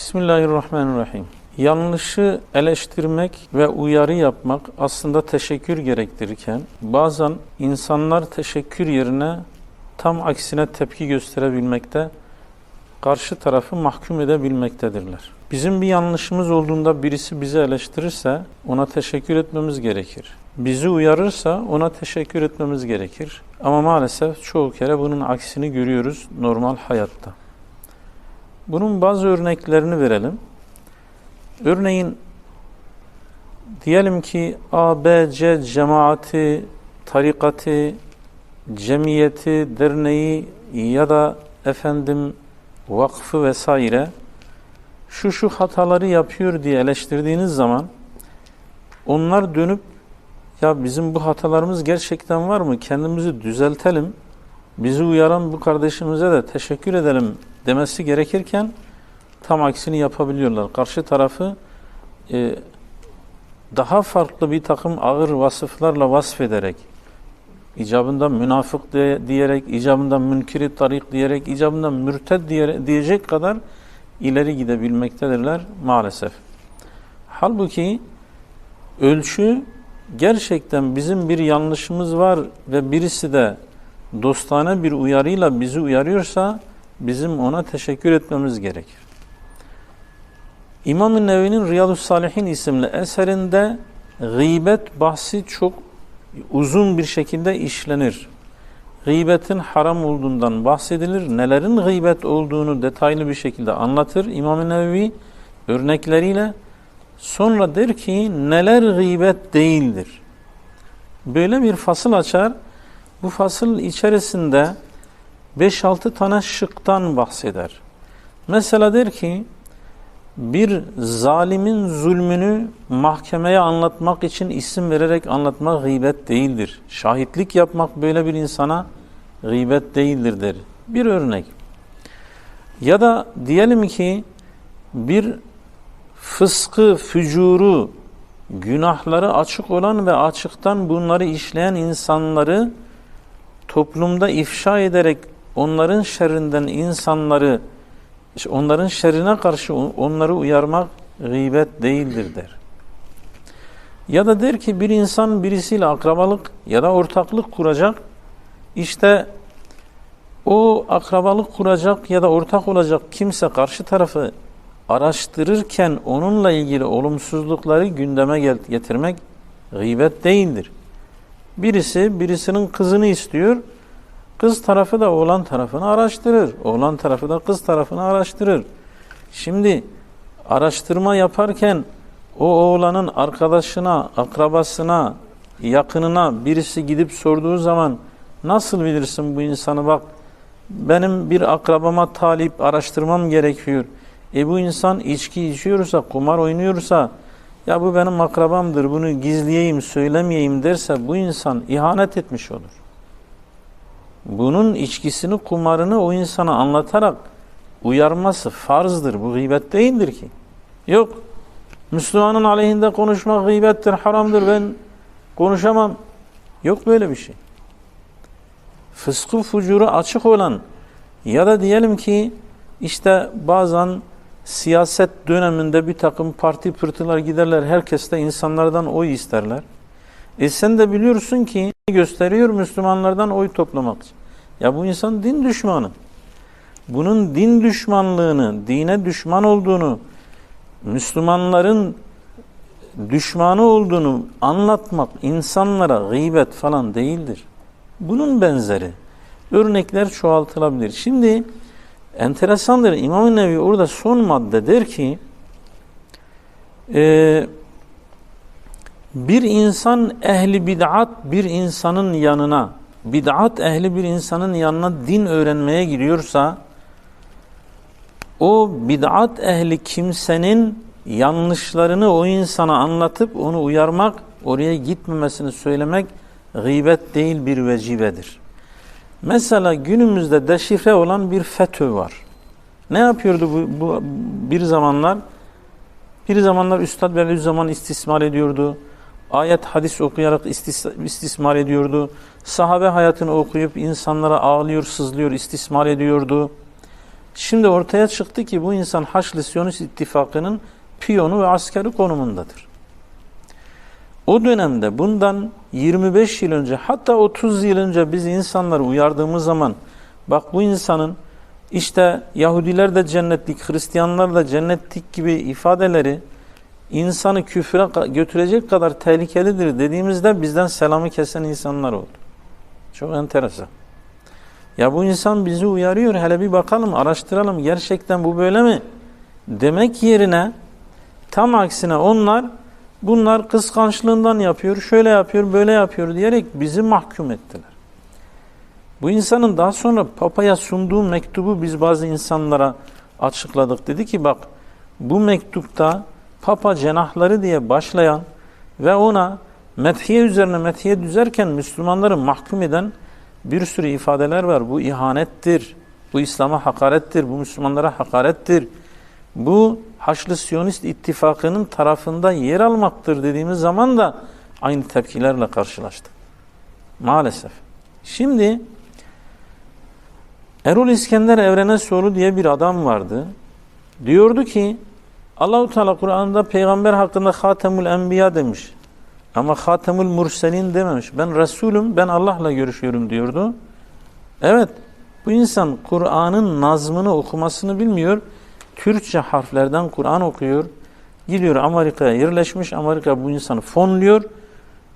Bismillahirrahmanirrahim. Yanlışı eleştirmek ve uyarı yapmak aslında teşekkür gerektirirken bazen insanlar teşekkür yerine tam aksine tepki gösterebilmekte, karşı tarafı mahkum edebilmektedirler. Bizim bir yanlışımız olduğunda birisi bizi eleştirirse ona teşekkür etmemiz gerekir. Bizi uyarırsa ona teşekkür etmemiz gerekir. Ama maalesef çoğu kere bunun aksini görüyoruz normal hayatta. Bunun bazı örneklerini verelim. Örneğin diyelim ki A, B, C cemaati, tarikatı, cemiyeti, derneği ya da efendim vakfı vesaire şu şu hataları yapıyor diye eleştirdiğiniz zaman onlar dönüp ya bizim bu hatalarımız gerçekten var mı? Kendimizi düzeltelim. Bizi uyaran bu kardeşimize de teşekkür edelim demesi gerekirken tam aksini yapabiliyorlar. Karşı tarafı e, daha farklı bir takım ağır vasıflarla vasfederek icabından münafık diye, diyerek, icabından münkiri tarik diyerek, icabından mürted diye, diyecek kadar ileri gidebilmektedirler maalesef. Halbuki ölçü gerçekten bizim bir yanlışımız var ve birisi de dostane bir uyarıyla bizi uyarıyorsa bizim ona teşekkür etmemiz gerekir. İmam-ı Nevi'nin Riyadus Salihin isimli eserinde gıybet bahsi çok uzun bir şekilde işlenir. Gıybetin haram olduğundan bahsedilir. Nelerin gıybet olduğunu detaylı bir şekilde anlatır İmam-ı Nevi örnekleriyle. Sonra der ki neler gıybet değildir. Böyle bir fasıl açar. Bu fasıl içerisinde 5-6 tane şıktan bahseder. Mesela der ki bir zalimin zulmünü mahkemeye anlatmak için isim vererek anlatmak gıybet değildir. Şahitlik yapmak böyle bir insana gıybet değildir der. Bir örnek. Ya da diyelim ki bir fıskı, fücuru, günahları açık olan ve açıktan bunları işleyen insanları toplumda ifşa ederek onların şerrinden insanları onların şerrine karşı onları uyarmak gıybet değildir der. Ya da der ki bir insan birisiyle akrabalık ya da ortaklık kuracak. İşte o akrabalık kuracak ya da ortak olacak kimse karşı tarafı araştırırken onunla ilgili olumsuzlukları gündeme getirmek gıybet değildir. Birisi birisinin kızını istiyor. Kız tarafı da oğlan tarafını araştırır. Oğlan tarafı da kız tarafını araştırır. Şimdi araştırma yaparken o oğlanın arkadaşına, akrabasına, yakınına birisi gidip sorduğu zaman nasıl bilirsin bu insanı bak benim bir akrabama talip araştırmam gerekiyor. E bu insan içki içiyorsa, kumar oynuyorsa ya bu benim akrabamdır bunu gizleyeyim, söylemeyeyim derse bu insan ihanet etmiş olur bunun içkisini, kumarını o insana anlatarak uyarması farzdır. Bu gıybet değildir ki. Yok. Müslümanın aleyhinde konuşmak gıybettir, haramdır. Ben konuşamam. Yok böyle bir şey. Fıskı fucuru açık olan ya da diyelim ki işte bazen siyaset döneminde bir takım parti pırtılar giderler. Herkes de insanlardan oy isterler. E sen de biliyorsun ki gösteriyor Müslümanlardan oy toplamak Ya bu insan din düşmanı. Bunun din düşmanlığını, dine düşman olduğunu, Müslümanların düşmanı olduğunu anlatmak insanlara gıybet falan değildir. Bunun benzeri örnekler çoğaltılabilir. Şimdi enteresandır İmam-ı Nevi orada son madde der ki e, bir insan ehli bid'at bir insanın yanına, bid'at ehli bir insanın yanına din öğrenmeye gidiyorsa, o bid'at ehli kimsenin yanlışlarını o insana anlatıp onu uyarmak, oraya gitmemesini söylemek gıybet değil bir vecibedir. Mesela günümüzde deşifre olan bir FETÖ var. Ne yapıyordu bu, bu bir zamanlar? Bir zamanlar Üstad Bediüzzaman istismar ediyordu ayet hadis okuyarak istis istismar ediyordu. Sahabe hayatını okuyup insanlara ağlıyor, sızlıyor, istismar ediyordu. Şimdi ortaya çıktı ki bu insan Haçlı Siyonist İttifakı'nın piyonu ve askeri konumundadır. O dönemde bundan 25 yıl önce hatta 30 yıl önce biz insanları uyardığımız zaman bak bu insanın işte Yahudiler de cennetlik, Hristiyanlar da cennetlik gibi ifadeleri insanı küfre götürecek kadar tehlikelidir dediğimizde bizden selamı kesen insanlar oldu. Çok enteresan. Ya bu insan bizi uyarıyor. Hele bir bakalım, araştıralım. Gerçekten bu böyle mi? Demek yerine tam aksine onlar bunlar kıskançlığından yapıyor, şöyle yapıyor, böyle yapıyor diyerek bizi mahkum ettiler. Bu insanın daha sonra papaya sunduğu mektubu biz bazı insanlara açıkladık. Dedi ki bak bu mektupta papa cenahları diye başlayan ve ona methiye üzerine methiye düzerken Müslümanları mahkum eden bir sürü ifadeler var. Bu ihanettir, bu İslam'a hakarettir, bu Müslümanlara hakarettir. Bu Haçlı Siyonist ittifakının tarafında yer almaktır dediğimiz zaman da aynı tepkilerle karşılaştık. Maalesef. Şimdi Erol İskender Evrenesoğlu diye bir adam vardı. Diyordu ki Allahu Teala Kur'an'da peygamber hakkında Hatemül Enbiya demiş. Ama Hatemül Murselin dememiş. Ben Resulüm, ben Allah'la görüşüyorum diyordu. Evet, bu insan Kur'an'ın nazmını okumasını bilmiyor. Türkçe harflerden Kur'an okuyor. Gidiyor Amerika'ya yerleşmiş. Amerika bu insanı fonluyor.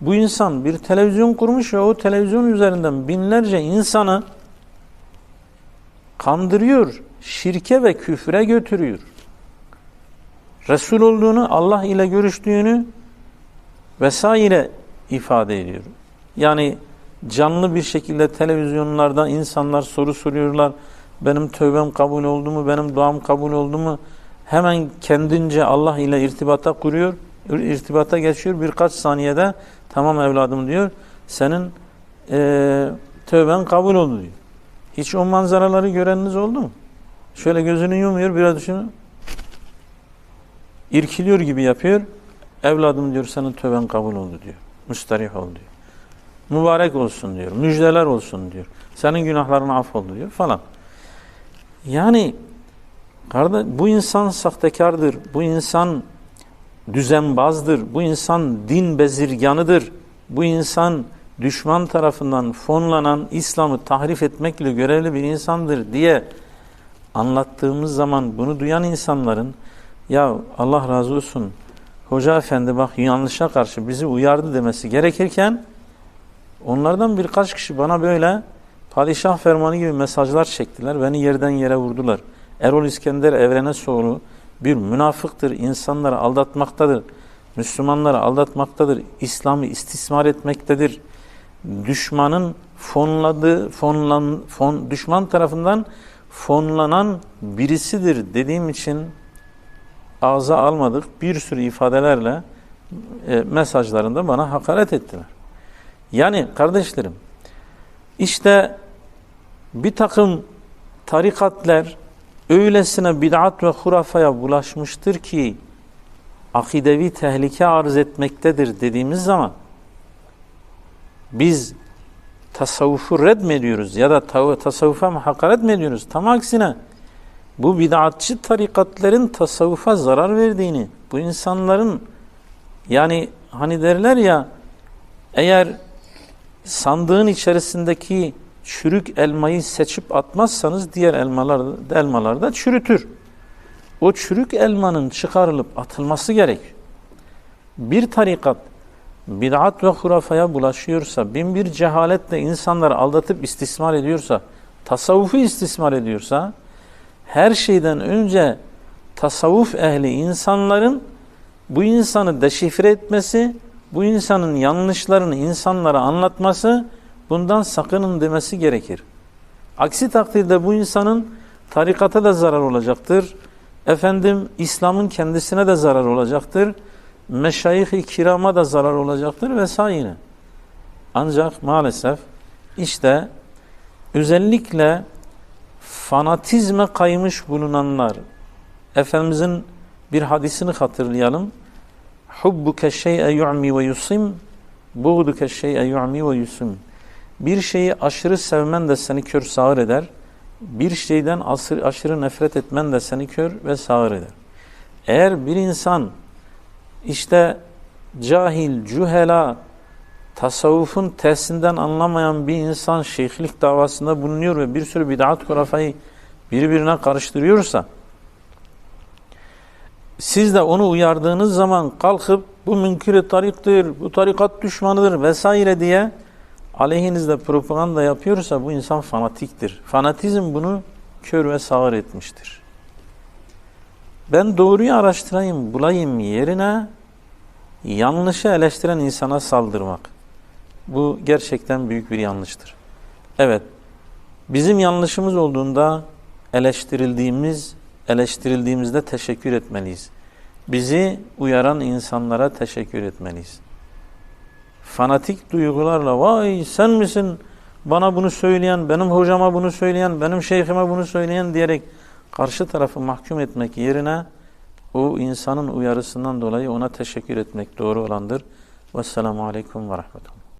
Bu insan bir televizyon kurmuş ve o televizyon üzerinden binlerce insanı kandırıyor. Şirke ve küfre götürüyor. Resul olduğunu, Allah ile görüştüğünü vesaire ifade ediyor. Yani canlı bir şekilde televizyonlarda insanlar soru soruyorlar. Benim tövbem kabul oldu mu? Benim duam kabul oldu mu? Hemen kendince Allah ile irtibata kuruyor. irtibata geçiyor. Birkaç saniyede tamam evladım diyor. Senin e, tövben kabul oldu diyor. Hiç o manzaraları göreniniz oldu mu? Şöyle gözünü yumuyor, biraz düşünün. İrkiliyor gibi yapıyor. Evladım diyor senin tövben kabul oldu diyor. Müsterih ol diyor. Mübarek olsun diyor. Müjdeler olsun diyor. Senin günahların affoldu diyor falan. Yani kardeş, bu insan sahtekardır. Bu insan düzenbazdır. Bu insan din bezirganıdır. Bu insan düşman tarafından fonlanan İslam'ı tahrif etmekle görevli bir insandır diye anlattığımız zaman bunu duyan insanların ya Allah razı olsun hoca efendi bak yanlışa karşı bizi uyardı demesi gerekirken onlardan birkaç kişi bana böyle padişah fermanı gibi mesajlar çektiler. Beni yerden yere vurdular. Erol İskender evrene soru bir münafıktır. insanları aldatmaktadır. Müslümanları aldatmaktadır. İslam'ı istismar etmektedir. Düşmanın fonladığı, fonlan, fon, düşman tarafından fonlanan birisidir dediğim için ağza almadık bir sürü ifadelerle e, mesajlarında bana hakaret ettiler. Yani kardeşlerim işte bir takım tarikatler öylesine bid'at ve hurafaya bulaşmıştır ki akidevi tehlike arz etmektedir dediğimiz zaman biz tasavvufu red mi ediyoruz ya da tasavvufa mı hakaret mi ediyoruz? Tam aksine bu bid'atçı tarikatların tasavvufa zarar verdiğini, bu insanların yani hani derler ya eğer sandığın içerisindeki çürük elmayı seçip atmazsanız diğer elmalar, elmalar da çürütür. O çürük elmanın çıkarılıp atılması gerek. Bir tarikat bid'at ve hurafaya bulaşıyorsa, bin bir cehaletle insanları aldatıp istismar ediyorsa, tasavvufu istismar ediyorsa, her şeyden önce tasavvuf ehli insanların bu insanı deşifre etmesi, bu insanın yanlışlarını insanlara anlatması, bundan sakının demesi gerekir. Aksi takdirde bu insanın tarikata da zarar olacaktır. Efendim İslam'ın kendisine de zarar olacaktır. Meşayih-i kirama da zarar olacaktır vesaire. Ancak maalesef işte özellikle fanatizme kaymış bulunanlar Efendimizin bir hadisini hatırlayalım. Hubbuke şey'e yu'mi ve yusim buğduke şey'e yu'mi ve yusim bir şeyi aşırı sevmen de seni kör sağır eder. Bir şeyden asır, aşırı nefret etmen de seni kör ve sağır eder. Eğer bir insan işte cahil, cühela, tasavvufun tersinden anlamayan bir insan şeyhlik davasında bulunuyor ve bir sürü bid'at kurafayı birbirine karıştırıyorsa siz de onu uyardığınız zaman kalkıp bu münkir tariktir, bu tarikat düşmanıdır vesaire diye aleyhinizde propaganda yapıyorsa bu insan fanatiktir. Fanatizm bunu kör ve sağır etmiştir. Ben doğruyu araştırayım, bulayım yerine yanlışı eleştiren insana saldırmak. Bu gerçekten büyük bir yanlıştır. Evet, bizim yanlışımız olduğunda eleştirildiğimiz, eleştirildiğimizde teşekkür etmeliyiz. Bizi uyaran insanlara teşekkür etmeliyiz. Fanatik duygularla vay sen misin bana bunu söyleyen, benim hocama bunu söyleyen, benim şeyhime bunu söyleyen diyerek karşı tarafı mahkum etmek yerine o insanın uyarısından dolayı ona teşekkür etmek doğru olandır. Vesselamu Aleyküm ve Rahmetullah.